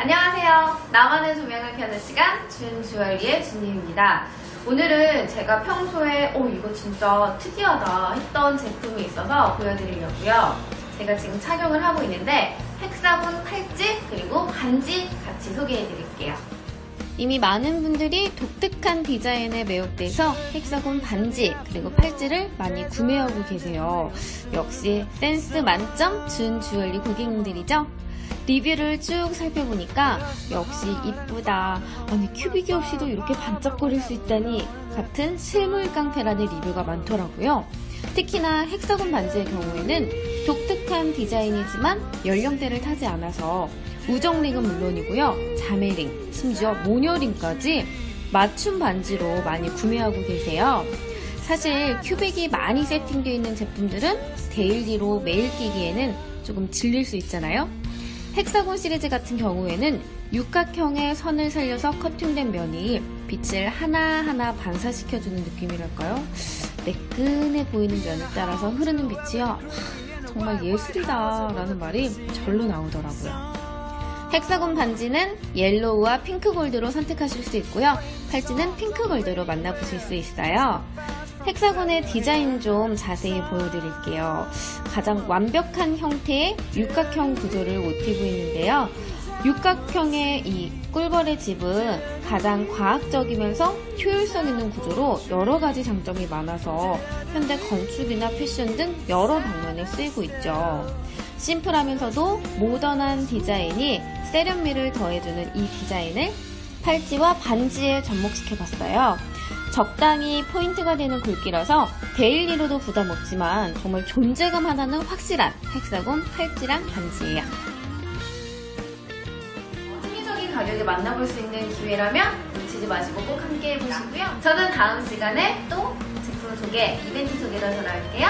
안녕하세요. 나만의 조명을 켜는 시간 준주얼리의 준이입니다. 오늘은 제가 평소에 오 이거 진짜 특이하다 했던 제품이 있어서 보여드리려고요. 제가 지금 착용을 하고 있는데 헥사곤 팔찌 그리고 반지 같이 소개해드릴게요. 이미 많은 분들이 독특한 디자인에 매혹돼서 헥사곤 반지 그리고 팔찌를 많이 구매하고 계세요. 역시 센스 만점 준 주얼리 고객님들이죠. 리뷰를 쭉 살펴보니까 역시 이쁘다. 아니 큐빅이 없이도 이렇게 반짝거릴 수 있다니 같은 실물 깡패라는 리뷰가 많더라고요. 특히나 헥사곤 반지의 경우에는 독특한 디자인이지만 연령대를 타지 않아서 우정링은 물론이고요. 자매링, 심지어 모녀링까지 맞춤 반지로 많이 구매하고 계세요. 사실 큐빅이 많이 세팅되어 있는 제품들은 데일리로 매일 끼기에는 조금 질릴 수 있잖아요. 헥사곤 시리즈 같은 경우에는 육각형의 선을 살려서 커팅된 면이 빛을 하나하나 반사시켜주는 느낌이랄까요? 매끈해 보이는 면에 따라서 흐르는 빛이요. 와, 정말 예술이다 라는 말이 절로 나오더라고요. 헥사곤 반지는 옐로우와 핑크 골드로 선택하실 수 있고요. 팔찌는 핑크 골드로 만나보실 수 있어요. 헥사곤의 디자인 좀 자세히 보여드릴게요. 가장 완벽한 형태의 육각형 구조를 모티브 했는데요. 육각형의 이 꿀벌의 집은 가장 과학적이면서 효율성 있는 구조로 여러 가지 장점이 많아서 현대 건축이나 패션 등 여러 방면에 쓰이고 있죠. 심플하면서도 모던한 디자인이 세련미를 더해주는 이 디자인을 팔찌와 반지에 접목시켜봤어요. 적당히 포인트가 되는 굵기라서 데일리로도 부담 없지만 정말 존재감 하나는 확실한 헥사곤 팔찌랑 반지예요. 합리적인 가격에 만나볼 수 있는 기회라면 놓치지 마시고 꼭 함께 해보시고요. 저는 다음 시간에 또 제품 소개, 이벤트 소개로 돌아올게요.